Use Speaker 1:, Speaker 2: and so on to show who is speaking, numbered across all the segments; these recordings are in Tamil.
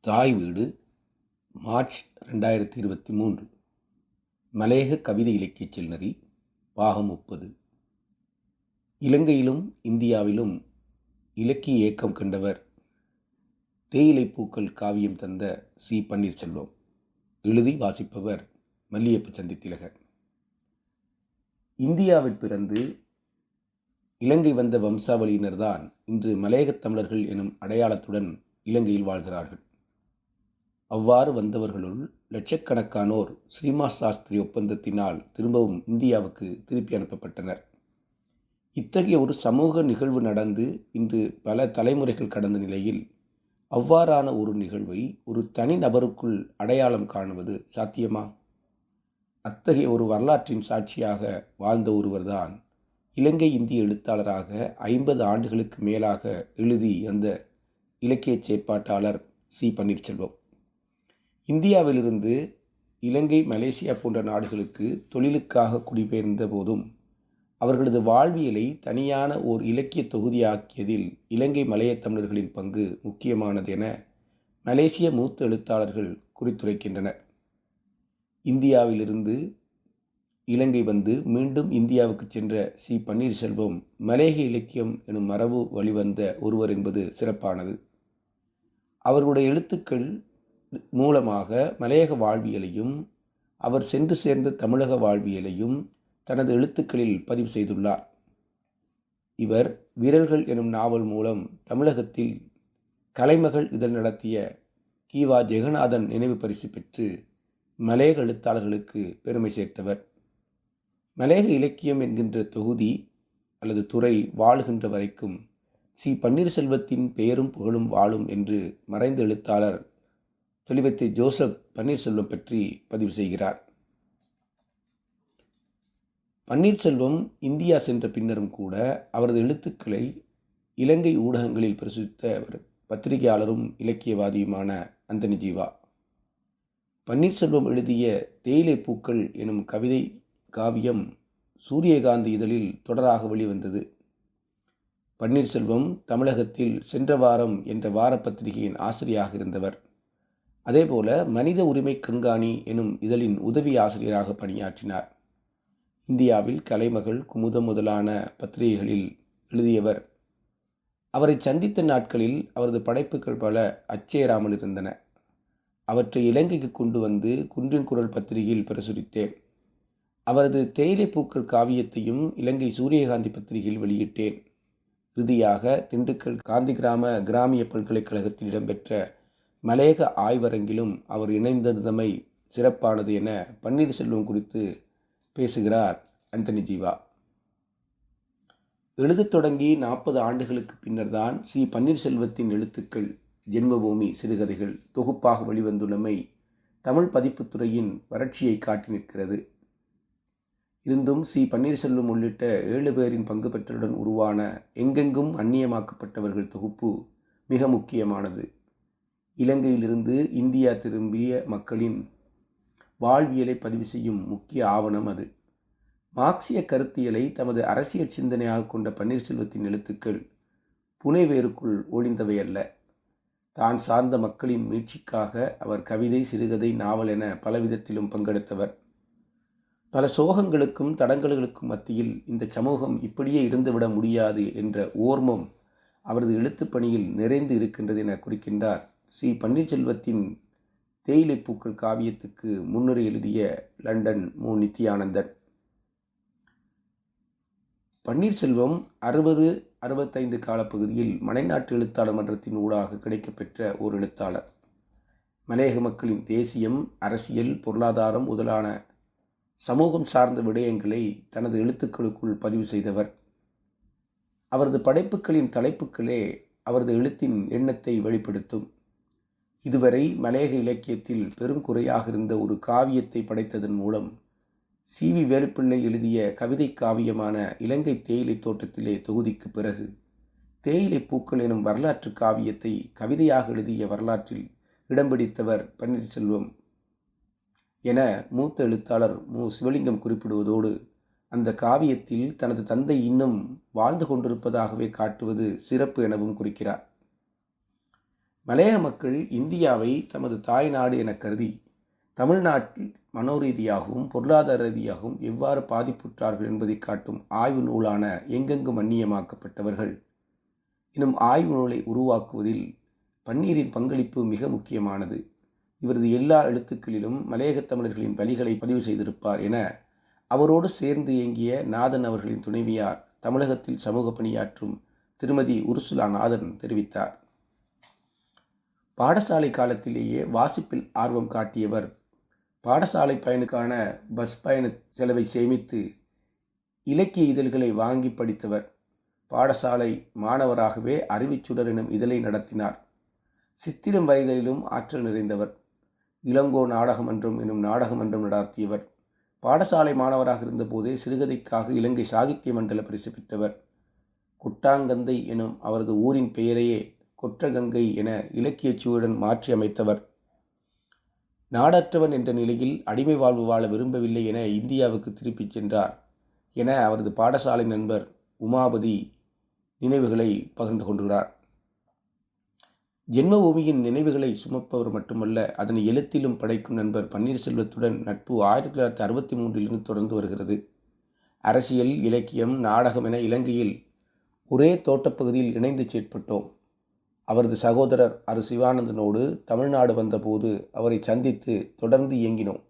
Speaker 1: தாய் வீடு மார்ச் ரெண்டாயிரத்தி இருபத்தி மூன்று. மலையக கவிதை இலக்கியச் செல்நரி பாகம் முப்பது. இலங்கையிலும் இந்தியாவிலும் இலக்கிய இயக்கம் கண்டவர் தேயிலை பூக்கள் காவியம் தந்த சி. பன்னீர்செல்வம். எழுதி வாசிப்பவர் மல்லியப்ப சந்தித்திலகர். இந்தியாவில் பிறந்து இலங்கை வந்த வம்சாவளியினர்தான் இன்று மலையகத் தமிழர்கள் எனும் அடையாளத்துடன் இலங்கையில் வாழ்கிறார்கள். அவ்வாறு வந்தவர்களுள் லட்சக்கணக்கானோர் ஸ்ரீமாஸ் சாஸ்திரி ஒப்பந்தத்தினால் திரும்பவும் இந்தியாவுக்கு திருப்பி அனுப்பப்பட்டனர். இத்தகைய ஒரு சமூக நிகழ்வு நடந்து இன்று பல தலைமுறைகள் கடந்த நிலையில் அவ்வாறான ஒரு நிகழ்வை ஒரு தனி நபருக்குள் அடையாளம் காணுவது சாத்தியமா? அத்தகைய ஒரு வரலாற்றின் சாட்சியாக வாழ்ந்த ஒருவர்தான் இலங்கை இந்திய எழுத்தாளராக ஐம்பது ஆண்டுகளுக்கு மேலாக எழுதி அந்த இலக்கிய செயற்பாட்டாளர் சி. பன்னீர்செல்வம். இந்தியாவிலிருந்து இலங்கை மலேசியா போன்ற நாடுகளுக்கு தொழிலுக்காக குடிபெயர்ந்த போதும் அவர்களது வாழ்வியலை தனியான ஓர் இலக்கிய தொகுதியாக்கியதில் இலங்கை மலைய தமிழர்களின் பங்கு முக்கியமானது என மலேசிய மூத்த எழுத்தாளர்கள் குறித்துரைக்கின்றனர். இந்தியாவிலிருந்து இலங்கை வந்து மீண்டும் இந்தியாவுக்கு சென்ற சி. பன்னீர்செல்வம் மலேக இலக்கியம் எனும் மரபு வழிவந்த ஒருவர் என்பது சிறப்பானது. அவர்களுடைய எழுத்துக்கள் மூலமாக மலையக வாழ்வியலையும் அவர் சென்று சேர்ந்த தமிழக வாழ்வியலையும் தனது எழுத்துக்களில் பதிவு செய்துள்ளார். இவர் வீரர்கள் எனும் நாவல் மூலம் தமிழகத்தில் கலைமகள் இதழ் நடத்திய கீவா ஜெகநாதன் நினைவு பரிசு பெற்று மலையக எழுத்தாளர்களுக்கு பெருமை சேர்த்தவர். மலையக இலக்கியம் என்கின்ற தொகுதி அல்லது துறை வாழுகின்ற வரைக்கும் சி. பன்னீர்செல்வத்தின் பெயரும் புகழும் வாழும் என்று மறைந்த எழுத்தாளர் தெளிவத்தை ஜோசப் பன்னீர்செல்வம் பற்றி பதிவு செய்கிறார். பன்னீர்செல்வம் இந்தியா சென்ற பின்னரும் கூட அவரது எழுத்துக்களை இலங்கை ஊடகங்களில் பிரசுரித்த பத்திரிகையாளரும் இலக்கியவாதியுமான அந்தனி ஜீவா. பன்னீர்செல்வம் எழுதிய தேயிலை பூக்கள் எனும் கவிதை காவியம் சூரியகாந்தி இதழில் தொடராக வெளிவந்தது. பன்னீர்செல்வம் தமிழகத்தில் சென்ற வாரம் என்ற வார பத்திரிகையின் ஆசிரியராக இருந்தவர். அதேபோல மனித உரிமை கண்காணி எனும் இதழின் உதவி ஆசிரியராக பணியாற்றினார். இந்தியாவில் கலைமகள் குமுதம் முதலான பத்திரிகைகளில் எழுதியவர். அவரை சந்தித்த நாட்களில் அவரது படைப்புகள் பல அச்சேராமல் இருந்தன. அவற்றை இலங்கைக்கு கொண்டு வந்து குன்றின் குரல் பத்திரிகையில் பிரசுரித்தேன். அவரது தேயிலை பூக்கள் காவியத்தையும் இலங்கை சூரியகாந்தி பத்திரிகையில் வெளியிட்டேன். இறுதியாக திண்டுக்கல் காந்தி கிராம கிராமிய பல்கலைக்கழகத்தில் இடம்பெற்ற மலையக ஆய்வரங்கிலும் அவர் இணைந்ததமை சிறப்பானது என பன்னீர்செல்வம் குறித்து பேசுகிறார் அந்தனி ஜீவா. எழுதத் தொடங்கி நாற்பது ஆண்டுகளுக்கு பின்னர்தான் சி பன்னீர்செல்வத்தின் எழுத்துக்கள் ஜென்மபூமி சிறுகதைகள் தொகுப்பாக வெளிவந்துள்ளமை தமிழ் பதிப்புத்துறையின் வறட்சியை காட்டி நிற்கிறது. இருந்தும் சி பன்னீர்செல்வம் உள்ளிட்ட ஏழு பேரின் பங்கு பெற்றலுடன் உருவான எங்கெங்கும் அந்நியமாக்கப்பட்டவர்கள் தொகுப்பு மிக முக்கியமானது. இலங்கையிலிருந்து இந்தியா திரும்பிய மக்களின் வாழ்வியலை பதிவு செய்யும் முக்கிய ஆவணம் அது. மார்க்சிய கருத்தியலை தமது அரசியல் சிந்தனையாக கொண்ட பன்னீர்செல்வத்தின் எழுத்துக்கள் புனைவேருக்குள் ஒளிந்தவை அல்ல. தான் சார்ந்த மக்களின் மீட்சிக்காக அவர் கவிதை சிறுகதை நாவல் என பலவிதத்திலும் பங்கெடுத்தவர். பல சோகங்களுக்கும் தடங்கல்களுக்கும் மத்தியில் இந்த சமூகம் இப்படியே இருந்துவிட முடியாது என்ற ஓர்மம் அவரது எழுத்துப்பணியில் நிறைந்து இருக்கின்றது என குறிக்கின்றார். சி. பன்னீர்செல்வத்தின் தேயிலை பூக்கள் காவியத்துக்கு முன்னுரை எழுதிய லண்டன் மு. நித்யானந்தன். பன்னீர்செல்வம் அறுபது அறுபத்தைந்து காலப்பகுதியில் மலைநாட்டு எழுத்தாளர் மன்றத்தின் ஊடாக கிடைக்கப்பெற்ற ஓர் எழுத்தாளர். மலையக மக்களின் தேசியம் அரசியல் பொருளாதாரம் முதலான சமூகம் சார்ந்த விடயங்களை தனது எழுத்துக்களுக்குள் பதிவு செய்தவர். அவரது படைப்புகளின் தலைப்புகளே அவரது எழுத்தின் எண்ணத்தை வெளிப்படுத்தும். இதுவரை மலையக இலக்கியத்தில் பெரும் குறையாக இருந்த ஒரு காவியத்தை படைத்ததன் மூலம் சி வி வேலுப்பிள்ளை எழுதிய கவிதை காவியமான இலங்கை தேயிலை தோட்டத்திலே தொகுதிக்கு பிறகு தேயிலை பூக்கள் எனும் வரலாற்று காவியத்தை கவிதையாக எழுதிய வரலாற்றில் இடம் பிடித்தவர் பன்னீர்செல்வம் என மூத்த எழுத்தாளர் மு. சிவலிங்கம் குறிப்பிடுவதோடு அந்த காவியத்தில் தனது தந்தை இன்னும் வாழ்ந்து கொண்டிருப்பதாகவே காட்டுவது சிறப்பு எனவும் குறிக்கிறார். மலையக மக்கள் இந்தியாவை தமது தாய் நாடு என கருதி தமிழ்நாட்டில் மனோரீதியாகவும் பொருளாதார ரீதியாகவும் எவ்வாறு பாதிப்புற்றார்கள் என்பதை காட்டும் ஆய்வு நூலான எங்கெங்கும் மன்னியமாக்கப்பட்டவர்கள் எனும் ஆய்வு நூலை உருவாக்குவதில் பன்னீரின் பங்களிப்பு மிக முக்கியமானது. இவரது எல்லா எழுத்துக்களிலும் மலையக தமிழர்களின் வழிகளை பதிவு செய்திருப்பார் என அவரோடு சேர்ந்து இயங்கிய நாதன் அவர்களின் துணைவியார் தமிழகத்தில் சமூக பணியாற்றும் திருமதி உருசுலா நாதன் தெரிவித்தார். பாடசாலை காலத்திலேயே வாசிப்பில் ஆர்வம் காட்டியவர். பாடசாலை பயனுக்கான பஸ் பயண செலவை சேமித்து இலக்கிய இதழ்களை வாங்கி படித்தவர். பாடசாலை மாணவராகவே அறிவிச்சுடர் எனும் இதழை நடத்தினார். சித்திரம் வயதிலும் ஆற்றல் நிறைந்தவர். இளங்கோ நாடகமன்றம் எனும் நாடகமன்றம் நடாத்தியவர். பாடசாலை மாணவராக இருந்தபோதே சிறுகதைக்காக இலங்கை சாகித்ய மண்டல பரிசு பெற்றவர். குட்டாங்கந்தை எனும் அவரது ஊரின் பெயரையே கொற்றகங்கை என இலக்கியச் சூழன் மாற்றி அமைத்தவர் நாடற்றவன் என்ற நிலையில் அடிமை வாழ்வு வாழ விரும்பவில்லை என இந்தியாவுக்கு திருப்பிச் சென்றார் என அவரது பாடசாலை நண்பர் உமாபதி நினைவுகளை பகிர்ந்து கொண்டுள்ளார். ஜென்மபூமியின் நினைவுகளை சுமப்பவர் மட்டுமல்ல அதனை எழுத்திலும் படைக்கும் நண்பர் பன்னீர்செல்வத்துடன் நட்பு ஆயிரத்தி தொள்ளாயிரத்தி அறுபத்தி மூன்றிலிருந்து தொடர்ந்து வருகிறது. அரசியல் இலக்கியம் நாடகம் என இலங்கையில் ஒரே தோட்டப்பகுதியில் இணைந்து செயற்பட்டோம். அவரது சகோதரர் அரு சிவானந்தனோடு தமிழ்நாடு வந்தபோது அவரை சந்தித்து தொடர்ந்து இயங்கினோம்.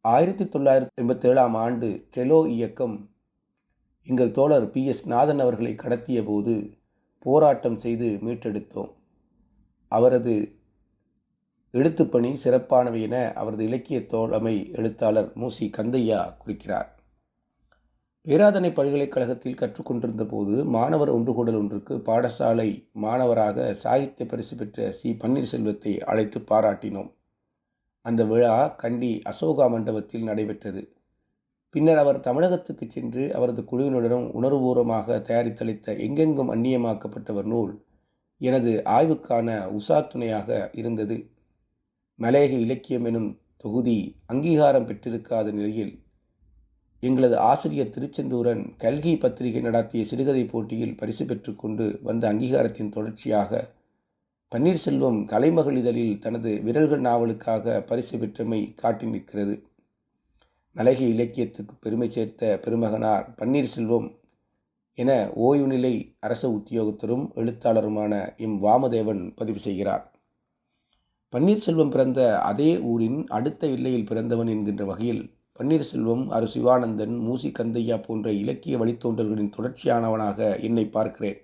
Speaker 1: ஆயிரத்தி தொள்ளாயிரத்தி எண்பத்தேழாம் ஆண்டு டெலோ இயக்கம் எங்கள் தோழர் பி எஸ் நாதன் அவர்களை கடத்திய போது போராட்டம் செய்து மீட்டெடுத்தோம். அவரது எழுத்துப்பணி சிறப்பானவை என அவரது இலக்கிய தோழமை எழுத்தாளர் மூசி கந்தையா குறிக்கிறார். பேராதனை பல்கலைக்கழகத்தில் கற்றுக்கொண்டிருந்த போது மாணவர் ஒன்றுகூடல் ஒன்றுக்கு பாடசாலை மாணவராக சாகித்ய பரிசு பெற்ற சி. பன்னீர்செல்வத்தை அழைத்து பாராட்டினோம். அந்த விழா கண்டி அசோகா மண்டபத்தில் நடைபெற்றது. பின்னர் அவர் தமிழகத்துக்கு சென்று அவரது குழுவினுடனும் உணர்வுபூர்வமாக தயாரித்தளித்த எங்கெங்கும் அந்நியமாக்கப்பட்டவர் நூல் எனது ஆய்வுக்கான உசாத்துணையாக இருந்தது. மலேக இலக்கியம் எனும் தொகுதி அங்கீகாரம் பெற்றிருக்காத நிலையில் எங்களது ஆசிரியர் திருச்செந்தூரன் கல்கி பத்திரிகை நடாத்திய சிறுகதை போட்டியில் பரிசு பெற்றுக்கொண்டு வந்த அங்கீகாரத்தின் தொடர்ச்சியாக பன்னீர்செல்வம் கலைமகள் இதழில் தனது விரல்கள் நாவலுக்காக பரிசு பெற்றமை காட்டி நிற்கிறது. மலகி இலக்கியத்துக்கு பெருமை சேர்த்த பெருமகனார் பன்னீர்செல்வம் என ஓய்வு நிலை அரச உத்தியோகத்தரும் எழுத்தாளருமான எம் வாமதேவன் பதிவு செய்கிறார். பன்னீர்செல்வம் பிறந்த அதே ஊரின் அடுத்த எல்லையில் பிறந்தவன் என்கின்ற வகையில் பன்னீர்செல்வம் அரு சிவானந்தன் மூசி கந்தையா போன்ற இலக்கிய வழித்தோன்றல்களின் தொடர்ச்சியானவனாக என்னை பார்க்கிறேன்.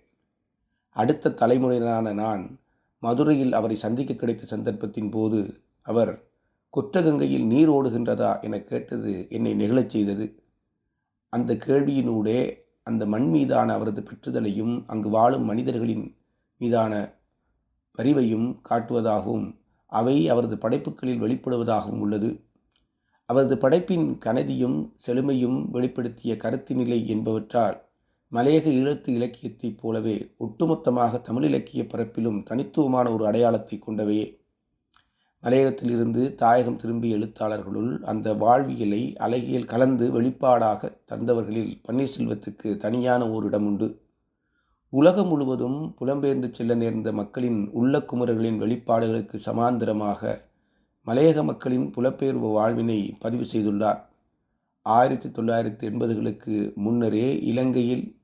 Speaker 1: அடுத்த தலைமுறையினரான நான் மதுரையில் அவரை சந்திக்க கிடைத்த சந்தர்ப்பத்தின் போது அவர் குற்றகங்கையில் நீர் ஓடுகின்றதா? என கேட்டது என்னை நெகிழச் செய்தது. அந்த கேள்வியினூடே அந்த மண் மீதான அவரது பெற்றுதலையும் அங்கு வாழும் மனிதர்களின் மீதான பரிவையும் காட்டுவதாகவும் அவை அவரது படைப்புகளில் வெளிப்படுவதாகவும் உள்ளது. அவரது படைப்பின் கனதியும் செழுமையும் வெளிப்படுத்திய கருத்து நிலை என்பவற்றால் மலையக ஈழத்து இலக்கியத்தைப் போலவே ஒட்டுமொத்தமாக தமிழ் இலக்கிய பரப்பிலும் தனித்துவமான ஒரு அடையாளத்தை கொண்டவையே. மலையகத்திலிருந்து தாயகம் திரும்பிய எழுத்தாளர்களுள் அந்த வாழ்வியலை அழகியல் கலந்து வெளிப்பாடாக தந்தவர்களில் பன்னீர்செல்வத்துக்கு தனியான ஓரிடம் உண்டு. உலகம் முழுவதும் புலம்பெயர்ந்து செல்ல நேர்ந்த மக்களின் உள்ள குமரர்களின் வெளிப்பாடுகளுக்கு சமாந்தரமாக மலையக மக்களின் புலப்பெயர்வு வாழ்வினை பதிவு செய்துள்ளார். ஆயிரத்தி தொள்ளாயிரத்தி எண்பதுகளுக்கு முன்னரே இலங்கையில்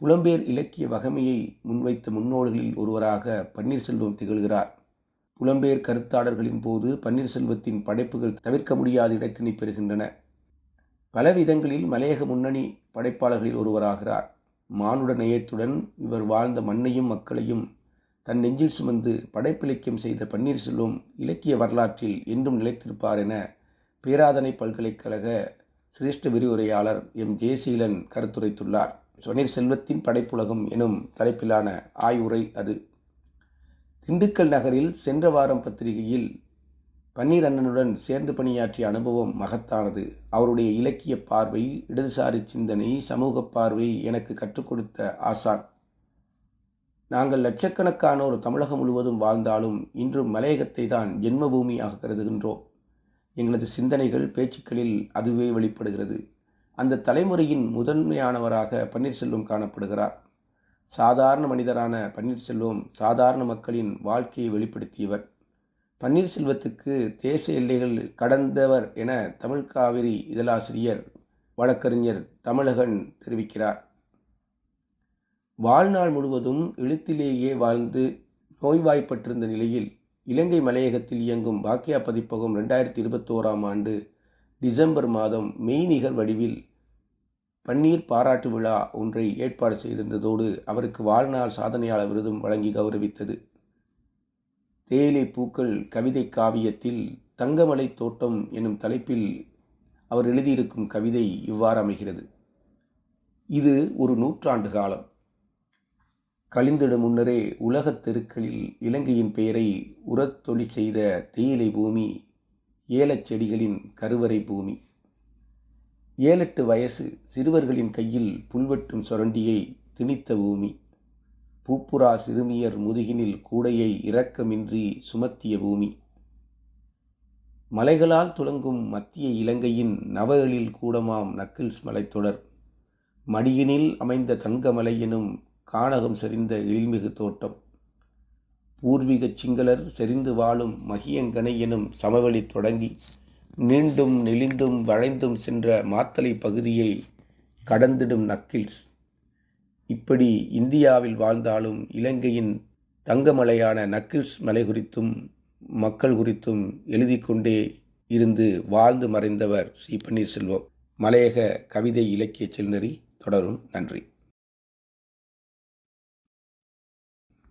Speaker 1: புலம்பெயர் இலக்கிய வகமையை முன்வைத்த முன்னோடுகளில் ஒருவராக பன்னீர்செல்வம் திகழ்கிறார். புலம்பெயர் கருத்தாளர்களின் போது பன்னீர்செல்வத்தின் படைப்புகள் தவிர்க்க முடியாத இடத்தினை பெறுகின்றன. பல விதங்களில் மலையக முன்னணி படைப்பாளர்களில் ஒருவராகிறார். மானுட நேயத்துடன் இவர் வாழ்ந்த மண்ணையும் மக்களையும் தன் நெஞ்சில் சுமந்து படைப்பிலக்கியம் செய்த பன்னீர்செல்வம் இலக்கிய வரலாற்றில் என்றும் நிலைத்திருப்பார் என பேராதனை பல்கலைக்கழக சிரேஷ்ட விரிவுரையாளர் எம். ஜெயசீலன் கருத்துரைத்துள்ளார். சொன்னீர் செல்வத்தின் படைப்புலகம் எனும் தலைப்பிலான ஆய்வுரை அது. திண்டுக்கல் நகரில் சென்ற வாரம் பத்திரிகையில் பன்னீர் அண்ணனுடன் சேர்ந்து பணியாற்றிய அனுபவம் மகத்தானது. அவருடைய இலக்கிய பார்வை இடதுசாரி சிந்தனை சமூக பார்வை எனக்கு கற்றுக் கொடுத்த ஆசான். நாங்கள் லட்சக்கணக்கானோர் தமிழகம் முழுவதும் வாழ்ந்தாலும் இன்றும் மலையகத்தை தான் ஜென்மபூமியாக கருதுகின்றோம். எங்களது சிந்தனைகள் பேச்சுக்களில் அதுவே வெளிப்படுகிறது. அந்த தலைமுறையின் முதன்மையானவராக பன்னீர்செல்வம் காணப்படுகிறார். சாதாரண மனிதரான பன்னீர்செல்வம் சாதாரண மக்களின் வாழ்க்கையை வெளிப்படுத்தியவர். பன்னீர்செல்வத்துக்கு தேச எல்லைகள் கடந்தவர் என தமிழ் காவிரி இதழாசிரியர் வழக்கறிஞர் தமிழகன் தெரிவிக்கிறார். வாழ்நாள் முழுவதும் எழுத்திலேயே வாழ்ந்து நோய்வாய்ப்பட்டிருந்த நிலையில் இலங்கை மலையகத்தில் இயங்கும் பாக்கியா பதிப்பகம் ரெண்டாயிரத்தி இருபத்தோராம் ஆண்டு டிசம்பர் மாதம் மெய்நிகர் வடிவில் பன்னீர் பாராட்டு விழா ஒன்றை ஏற்பாடு செய்திருந்ததோடு அவருக்கு வாழ்நாள் சாதனையாளர் விருதும் வழங்கி கௌரவித்தது. தேயிலை பூக்கள் கவிதை காவியத்தில் தங்கமலை தோட்டம் எனும் தலைப்பில் அவர் எழுதியிருக்கும் கவிதை இவ்வாறு அமைகிறது. இது ஒரு நூற்றாண்டு காலம். கழிந்திட முன்னரே உலகத் தெருக்களில் இலங்கையின் பெயரை உரத்தொழி செய்த தேயிலை பூமி ஏலச் செடிகளின் கருவறை பூமி. ஏழெட்டு வயசு சிறுவர்களின் கையில் புல்வெட்டும் சொரண்டியை திணித்த பூமி. பூப்புரா சிறுமியர் முதுகினில் கூடையை இரக்கமின்றி சுமத்திய பூமி. மலைகளால் துளங்கும் மத்திய இலங்கையின் நவகளில் கூடமாம் நக்கில்ஸ் மலைத்தொடர். மடியினில் அமைந்த தங்கமலை எனும் கானகம் செறிந்த எழில்மிகு தோட்டம். பூர்வீக சிங்களர் செறிந்து வாழும் மகியங்கனை எனும் சமவெளி தொடங்கி நீண்டும் நெளிந்தும் வளைந்தும் சென்ற மாத்தலை பகுதியை கடந்திடும் நக்கில்ஸ். இப்படி இந்தியாவில் வாழ்ந்தாலும் இலங்கையின் தங்கமலையான நக்கில்ஸ் மலை குறித்தும் மக்கள் குறித்தும் எழுதி கொண்டே இருந்து வாழ்ந்து மறைந்தவர் சி. பன்னீர்செல்வம். மலையக கவிதை இலக்கிய செல்நெறி தொடரும். நன்றி.